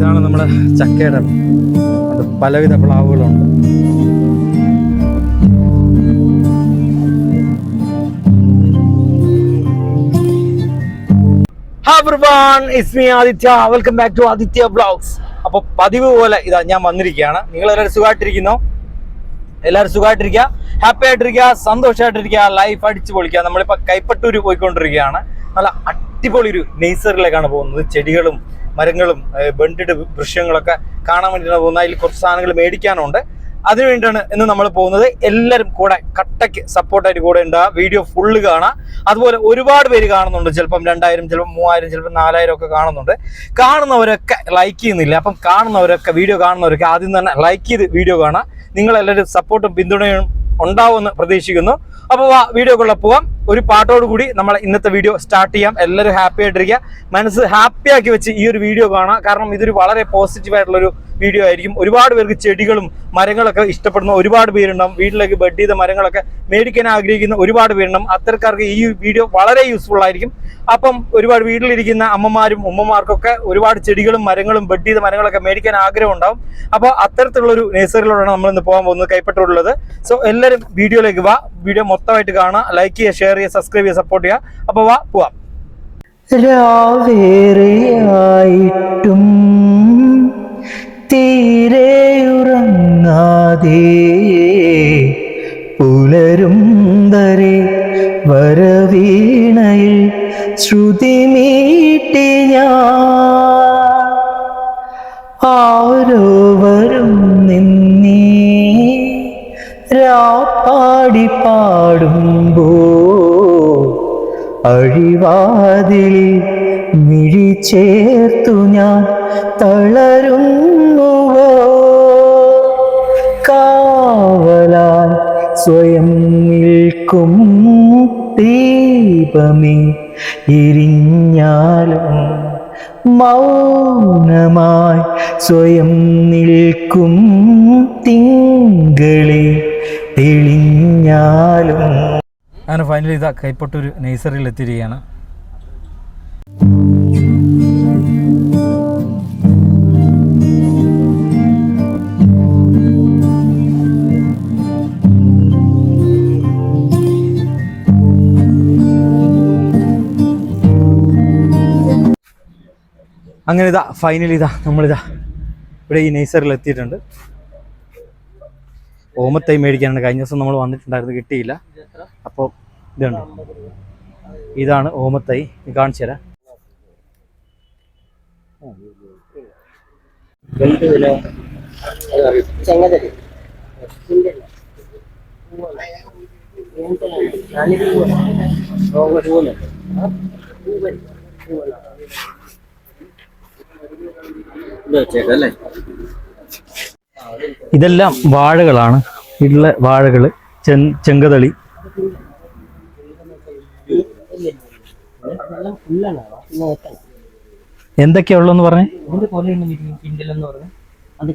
ഇതാണ് നമ്മുടെ ചക്കയുടെ പലവിധ പ്ലാവുകളുണ്ട്. Aditya welcome back to Aditya blogs അപ്പൊ പതിവ് പോലെ ഇതാ ഞാൻ വന്നിരിക്കുകയാണ്. നിങ്ങൾ എല്ലാവരും സുഖമായിട്ടിരിക്കുന്നു? എല്ലാവരും സുഖമായിട്ടിരിക്കുക? ഹാപ്പി ആയിട്ടിരിക്കുക സന്തോഷമായിട്ടിരിക്കുക ലൈഫ് അടിച്ചു പൊളിക്കുക. നമ്മളിപ്പോ കൈപ്പട്ടൂര് പോയിക്കൊണ്ടിരിക്കുകയാണ്. നല്ല അടിപൊളി ഒരു നേച്ചറിലേക്കാണ് പോകുന്നത്. ചെടികളും മരങ്ങളും ബണ്ടിഡ് വൃക്ഷങ്ങളൊക്കെ കാണാൻ വേണ്ടിയിട്ടാണ് പോകുന്നത് അതിൽ കുറച്ച് സാധനങ്ങൾ മേടിക്കാനുണ്ട്. അതിനുവേണ്ടിയാണ് ഇന്ന് നമ്മൾ പോകുന്നത്. എല്ലാവരും കൂടെ കട്ടയ്ക്ക് സപ്പോർട്ടായിട്ട് കൂടെ ഉണ്ട്. വീഡിയോ ഫുള്ള് കാണാം. അതുപോലെ ഒരുപാട് പേര് കാണുന്നുണ്ട്. ചിലപ്പം രണ്ടായിരം ചിലപ്പം മൂവായിരം ചിലപ്പം നാലായിരം ഒക്കെ കാണുന്നുണ്ട്. കാണുന്നവരൊക്കെ ലൈക്ക് ചെയ്യുന്നില്ല. അപ്പം കാണുന്നവരൊക്കെ വീഡിയോ കാണുന്നവരൊക്കെ ആദ്യം തന്നെ ലൈക്ക് ചെയ്ത് വീഡിയോ കാണാം. നിങ്ങളെല്ലാവരും സപ്പോർട്ടും പിന്തുണയും ഉണ്ടാവുമെന്ന് പ്രതീക്ഷിക്കുന്നു. അപ്പോൾ വീഡിയോക്കുള്ള പോവാം. ഒരു പാട്ടോട് കൂടി നമ്മൾ ഇന്നത്തെ വീഡിയോ സ്റ്റാർട്ട് ചെയ്യാം. എല്ലാവരും ഹാപ്പി ആയിട്ടിരിക്കുക. മനസ്സ് ഹാപ്പിയാക്കി വെച്ച് ഈ ഒരു വീഡിയോ കാണാം കാരണം ഇതൊരു വളരെ പോസിറ്റീവ് ആയിട്ടുള്ള ഒരു വീഡിയോ ആയിരിക്കും. ഒരുപാട് പേർക്ക് ചെടികളും മരങ്ങളൊക്കെ ഇഷ്ടപ്പെടുന്ന ഒരുപാട് പേരുണ്ടാവും. വീട്ടിലേക്ക് ബെഡ് ചെയ്ത മരങ്ങളൊക്കെ മേടിക്കാൻ ആഗ്രഹിക്കുന്ന ഒരുപാട് പേരുണ്ടാവും. അത്തരക്കാർക്ക് ഈ വീഡിയോ വളരെ യൂസ്ഫുൾ ആയിരിക്കും. അപ്പം ഒരുപാട് വീട്ടിലിരിക്കുന്ന അമ്മമാരും ഉമ്മമാർക്കൊക്കെ ഒരുപാട് ചെടികളും മരങ്ങളും ബെഡ് ചെയ്ത മരങ്ങളൊക്കെ മേടിക്കാൻ ആഗ്രഹം ഉണ്ടാവും. അപ്പോൾ അത്തരത്തിലുള്ള ഒരു നേഴ്സറിയിലൂടെയാണ് നമ്മൾ ഇന്ന് പോകാൻ പോകുന്നത് കൈപ്പെട്ടുള്ളത് സോ എല്ലാവരും വീഡിയോയിലേക്ക് വാ. വീഡിയോ മൊത്തമായിട്ട് കാണുക ലൈക്ക് ചെയ്യുക ഷെയർ ചെയ്യുക സബ്സ്ക്രൈബ് ചെയ്യുക സപ്പോർട്ട് ചെയ്യുക. അപ്പോൾ വാ പോവാം. രാവേറെയായിട്ടും തീരെ ഉറങ്ങാതെ പുലരും വരെ വരവീണയിൽ ശ്രുതി മീട്ടി ഞാൻ. ആരോ വരും നിന്നേ രാപ്പാടി പാടുമ്പോ അഴിവാതിൽ മിഴി ചേർത്തു ഞാൻ തളരുന്നുവോ? കാവലാൽ സ്വയം നിൽക്കും ദീപമേ എരിഞ്ഞാലും മൗനമായി സ്വയം നിൽക്കും തിങ്കളെ തെളിഞ്ഞാലും അങ്ങനെ ഫൈനലി ഇതാ കൈപ്പൊട്ടൂർ നെയ്സറിയിൽ എത്തിയിരിക്കുകയാണ്. അങ്ങനെ ഇതാ ഫൈനലി ഇതാ നമ്മളിതാ ഇവിടെ ഈ നേഴ്സറിൽ എത്തിയിട്ടുണ്ട്. ഓമത്തൈ മേടിക്കാനുണ്ട് കഴിഞ്ഞ ദിവസം നമ്മൾ വന്നിട്ടുണ്ടായിരുന്നു കിട്ടിയില്ല. അപ്പോൾ ഇതുണ്ട് ഇതാണ് ഓമത്തൈ. കാണിച്ചു തരാം. ഇതെല്ലാം വാഴകളാണ്. ഇള്ള വാഴകൾ വാഴകൾ ചെങ്കതളി എന്തൊക്കെയാ ഉള്ളതെന്ന് പറഞ്ഞേ? ഇതിന്റെ പറഞ്ഞു. അത്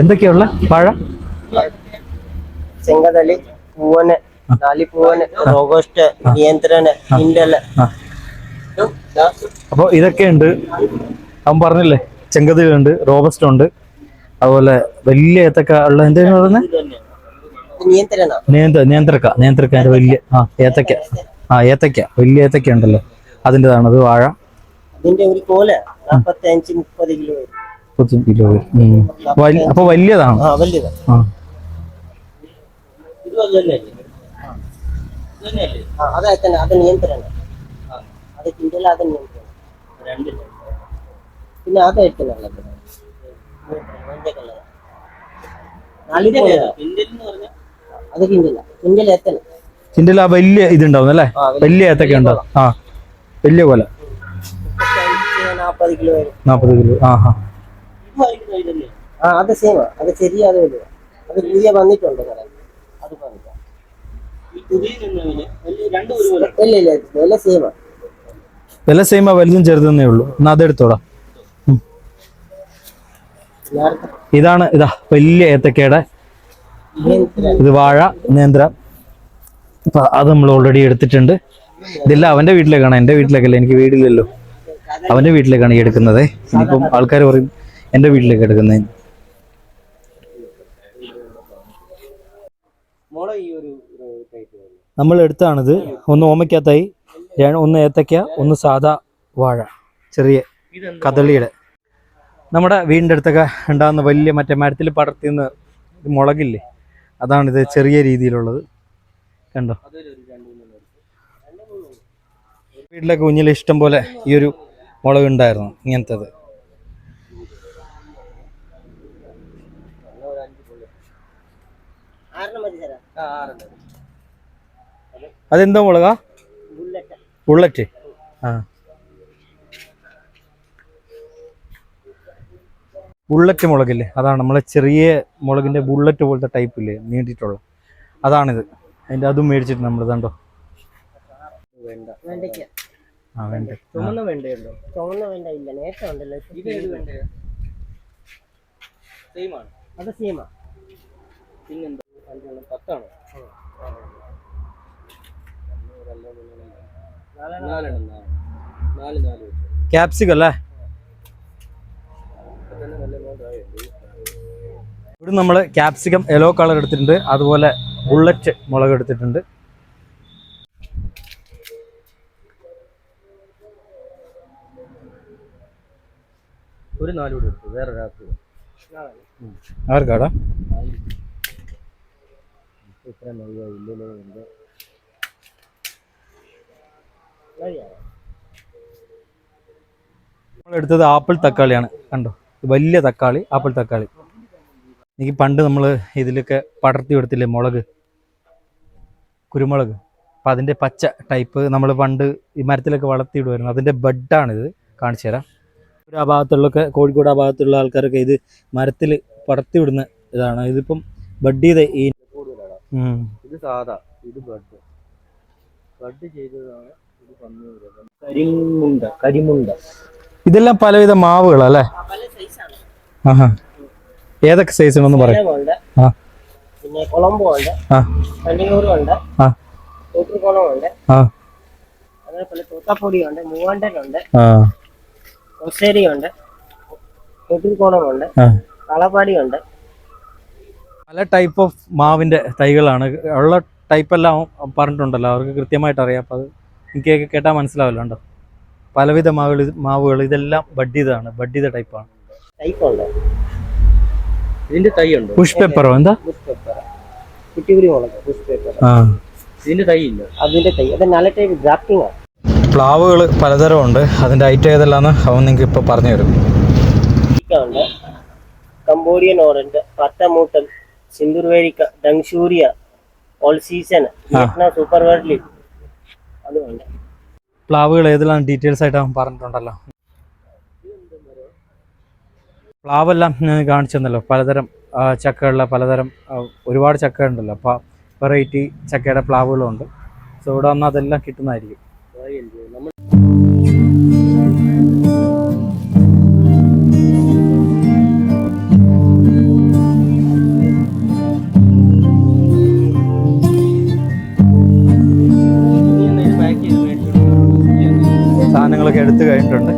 എന്തൊക്കെയുള്ള പഴം? ചെങ്കതലി പൂവന് താലിപ്പൂവന് റോഗോസ്റ്റ് നിയന്ത്രണ അപ്പൊ അപ്പോൾ ഇതൊക്കെ ഉണ്ട്. അവൻ പറഞ്ഞില്ലേ ചെങ്കതളി ഉണ്ട് റോബസ്റ്റ് ഉണ്ട്. അതുപോലെ വലിയ ഏത്തക്ക ഉള്ള എന്തെങ്കിലും പറയുന്നത് നിയന്ത്രണ. നിയന്ത്രക്ക. അതിന്റെ വലിയ ആ ഏത്തക്ക ആ ഏത്തക്ക വലിയ ഏത്തക്ക ഉണ്ടല്ലോ. അതിന്റെതാണ്. അത് വാഴ. അതിന്റെ ഒരു കോല. നാപ്പത്തഞ്ച് മുപ്പത് കിലോ വരും. മുപ്പത്തഞ്ച് കിലോ അപ്പൊ വലിയതാണ്. പിന്നെ അതായിട്ട് അത് ഇതിന്റെ ആ വലിയ ഇതുണ്ടാവും അല്ലേ? ആ, വലിയ- ഏത്തൊക്കെ ഉണ്ടാവും. ആ വലിയ കൊല. മുപ്പത്തഞ്ച് നാപ്പത് കിലോ ആ ആ. ആ അത് സെയിം അത് ചെറിയ അത് വലുത്. അത് പുതിയ വന്നിട്ടുണ്ട് കട അത് ഇല്ല ഇല്ല വില സെയിം വില സെയിം വലുതും ചെറുതെന്നേ ഉള്ളൂ. എന്നാ അതെടുത്തോടാ എടുത്തോടാ. ഇതാണ് ഇതാ വലിയ ഏത്തക്കയുടെ ഇത് വാഴ നേന്ത്ര. അപ്പൊ അത് നമ്മൾ ഓൾറെഡി എടുത്തിട്ടുണ്ട്. ഇതെല്ലാം അവന്റെ വീട്ടിലേക്കാണ്. എന്റെ വീട്ടിലേക്കല്ല എനിക്ക് വീടില്ലല്ലോ. അവന്റെ വീട്ടിലേക്കാണ് ഈ എടുക്കുന്നത്. ഇനിയിപ്പം ആൾക്കാർ പറയും എന്റെ വീട്ടിലേക്ക് എടുക്കുന്നത് നമ്മൾ എടുത്താണിത് ഒന്ന് ഓമയ്ക്കകത്തായി ഒന്ന് ഏത്തക്ക ഒന്ന് സാദാ വാഴ. ചെറിയ കദളിയുടെ. നമ്മുടെ വീടിന്റെ അടുത്തൊക്കെ ഉണ്ടാകുന്ന വലിയ മറ്റേ മരത്തിൽ പടർത്തിന്ന് മുളകില്ലേ? അതാണിത് ചെറിയ രീതിയിലുള്ളത്. കണ്ടോ? വീട്ടിലൊക്കെ കുഞ്ഞിൽ ഇഷ്ടം പോലെ ഈ ഒരു മുളക് ഉണ്ടായിരുന്നു ഇങ്ങനത്തത്. അതെന്താ മുളകാ? ബുള്ളറ്റ്. ആ. ബുള്ളറ്റ് മുളകില്ലേ? അതാണ് നമ്മളെ ചെറിയ മുളകിന്റെ ബുള്ളറ്റ് പോലത്തെ ടൈപ്പ് ഇല്ലേ? നീണ്ടിട്ടുള്ള. അതാണിത്. അതിന്റെ അതും മേടിച്ചിട്ട് നമ്മൾ ഇതാണ്ടോ? ആ വേണ്ട ചുമന്ന വെണ്ടയുണ്ടോ ചുമന്ന വെണ്ട ഇല്ല നേരത്തെ ഉണ്ടല്ലോ ഇത് ഏത് വെണ്ടയാ സെയിം ആണ് അത് സെയിമാ പിന്നെന്താ അഞ്ചെണ്ണം പത്താണോ നാലെണ്ണം നാല് നാല് നാല് വെച്ചു ക്യാപ്സികം അല്ലേ അപ്പൊ തന്നെ നല്ല amount ആയോ? ഇവിടെ നമ്മൾ ക്യാപ്സിക്കം യെല്ലോ കളർ എടുത്തിട്ടുണ്ട്. അതുപോലെ ബുള്ളറ്റ് മുളക് എടുത്തിട്ടുണ്ട്. ഒരു നാല് കൂടി എടുത്തു. വേറെ ആർക്കാടാ? ഇത്ര നമ്മൾ എടുത്തത് ആപ്പിൾ തക്കാളിയാണ്. കണ്ടോ? ഇത് വലിയ തക്കാളി ആപ്പിൾ തക്കാളി. എനിക്ക് പണ്ട് നമ്മൾ ഇതിലൊക്കെ പടർത്തി കൊടുത്തില്ലേ മുളക്? കുരുമുളക്. അപ്പം അതിന്റെ പച്ച ടൈപ്പ് നമ്മൾ പണ്ട് ഈ മരത്തിലൊക്കെ വളർത്തിയിടുമായിരുന്നു അതിന്റെ ബഡാണിത്. കാണിച്ചു തരാം. ഒരു ആ ഭാഗത്തുള്ളൊക്കെ കോഴിക്കോട് ആ ഭാഗത്തുള്ള ആൾക്കാരൊക്കെ ഇത് മരത്തിൽ പടർത്തി വിടുന്ന ഇതാണ്. ഇതിപ്പം ബഡ് ചെയ്ത ഈ. ഇത് സാധാ ഇത് ബഡ്. ബഡ് ചെയ്തതാണ് കരിമുണ്ട കരിമുണ്ട. ഇതെല്ലാം പലവിധ മാവുകളല്ലേ പല സൈസാണ് ആഹാ. ഏതൊക്കെ സൈസ് ഉണ്ടെന്ന് പറയാം. ഉണ്ട് ആ. പിന്നെ കൊളംബോ ഉണ്ട് ആ. കണ്ണിയൂറും ഉണ്ട് ആ. തോട്ടുകുളം ഉണ്ട് ആ. അതേപോലെ ഉണ്ട് മൂവാണ്ടനുണ്ട്. ആ. ഒസേരിയുണ്ട് തോട്ടുകുളമുണ്ട് ആ. കളപ്പാടിയുണ്ട് പല ടൈപ്പ് ഓഫ് മാവിന്റെ തൈകളാണ്. ഉള്ള ടൈപ്പ് എല്ലാം പറഞ്ഞിട്ടുണ്ടല്ലോ. അവർക്ക് കൃത്യമായിട്ട് അറിയാം. അപ്പോൾ അത് എനിക്കൊക്കെ കേട്ടാൽ മനസ്സിലാവില്ല ഉണ്ടോ പലവിധ മാവുകൾ മാവുകൾ ഇതെല്ലാം ബഡ്ഡിതാണ് ബഡ്ഡിത ടൈപ്പാണ് ടൈപ്പ് ഉണ്ട്. ഇതിന്റെ തൈ ഉണ്ട്? പുഷ് പേപ്പറോ എന്താ? പേപ്പർ മുളക് ഇതിന്റെ തൈ ഇല്ല. അതിന്റെ തൈ. അത് നല്ല ടൈപ്പ് ഗ്രാഫ്റ്റിംഗ് ആണ് പ്ലാവുകൾ പലതരം ഉണ്ട് അതിന്റെ ഐറ്റം ഏതെല്ലാന്ന് അവൻ നിങ്ങൾക്ക് ഇപ്പൊ പറഞ്ഞു തരും കമ്പോഡിയൻ കംബോഡിയൻ ഓറഞ്ച് പത്തമൂട്ടൽ സിന്ദുർവേരിക്ക ഡൂരിയ ഡങ്ഷൂരിയ ഓൾ സീസൺ സൂപ്പർ വേർഡ്ലി അതുമുണ്ട് പ്ലാവുകൾ ഏതെല്ലാം ഡീറ്റെയിൽസ് ആയിട്ട് അവൻ പറഞ്ഞിട്ടുണ്ടല്ലോ. പ്ലാവെല്ലാം ഞാൻ കാണിച്ചു തന്നല്ലോ പലതരം ചക്കയുള്ള പലതരം ഒരുപാട് ചക്ക ഉണ്ടല്ലോ അപ്പോൾ വെറൈറ്റി ചക്കയുടെ പ്ലാവുകളും ഉണ്ട് സോ ഇവിടെ വന്നാൽ അതെല്ലാം കിട്ടുന്നതായിരിക്കും. സാധനങ്ങളൊക്കെ എടുത്തു കഴിഞ്ഞിട്ടുണ്ട്.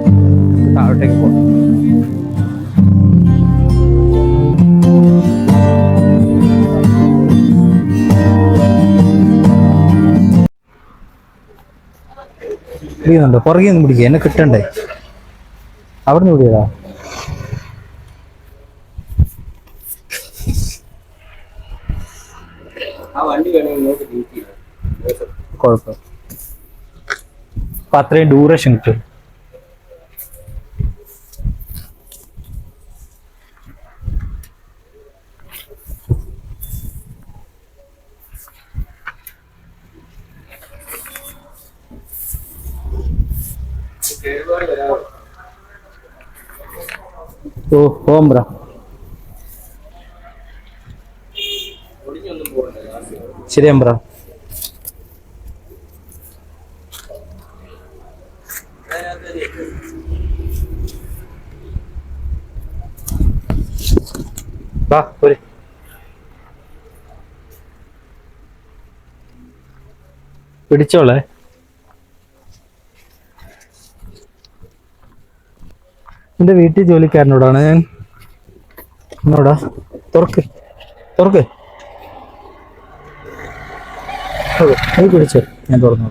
താഴോട്ടേക്ക് പോകാം. പിടിക്കുന്നുണ്ടോ പുറകെ ഒന്നും പിടിക്കുക എന്നെ കിട്ടണ്ടേ? അവിടെ നിന്ന് പിടിയതാ കുഴപ്പം. അപ്പൊ അത്രയും ഡ്യൂറേഷൻ കിട്ടും. ഓ ഓം ബ്ര. ശരി അമ്പ്ര വാ പോര്. പിടിച്ചോളെ. എന്റെ വീട്ടിൽ ജോലിക്കാരനോടാണ് ഞാൻ. എന്നോടാ? തുറക്ക്. തുറക്ക്. ഓ, നീ പിടിച്ചോ ഞാൻ തുറന്നു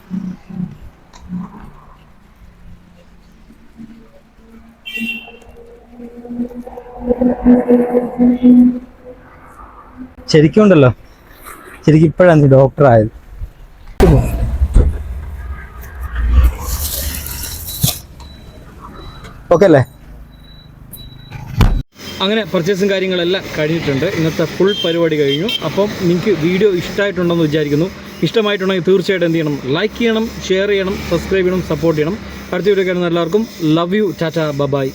ശരിക്കും ഉണ്ടല്ലോ ശരിക്കും ഇപ്പോഴാണ് ഡോക്ടർ ആയത് ഓക്കെ അല്ലേ? അങ്ങനെ പർച്ചേസും കാര്യങ്ങളെല്ലാം കഴിഞ്ഞിട്ടുണ്ട്. ഇന്നത്തെ ഫുൾ പരിപാടി കഴിഞ്ഞു. അപ്പം നിങ്ങൾക്ക് വീഡിയോ ഇഷ്ടമായിട്ടുണ്ടെന്ന് വിചാരിക്കുന്നു. ഇഷ്ടമായിട്ടുണ്ടെങ്കിൽ തീർച്ചയായിട്ടും എന്ത് ചെയ്യണം? ലൈക്ക് ചെയ്യണം ഷെയർ ചെയ്യണം സബ്സ്ക്രൈബ് ചെയ്യണം സപ്പോർട്ട് ചെയ്യണം. അടുത്ത വീഡിയോ കാണുന്ന എല്ലാവർക്കും ലവ് യു ടാറ്റ ബബായ്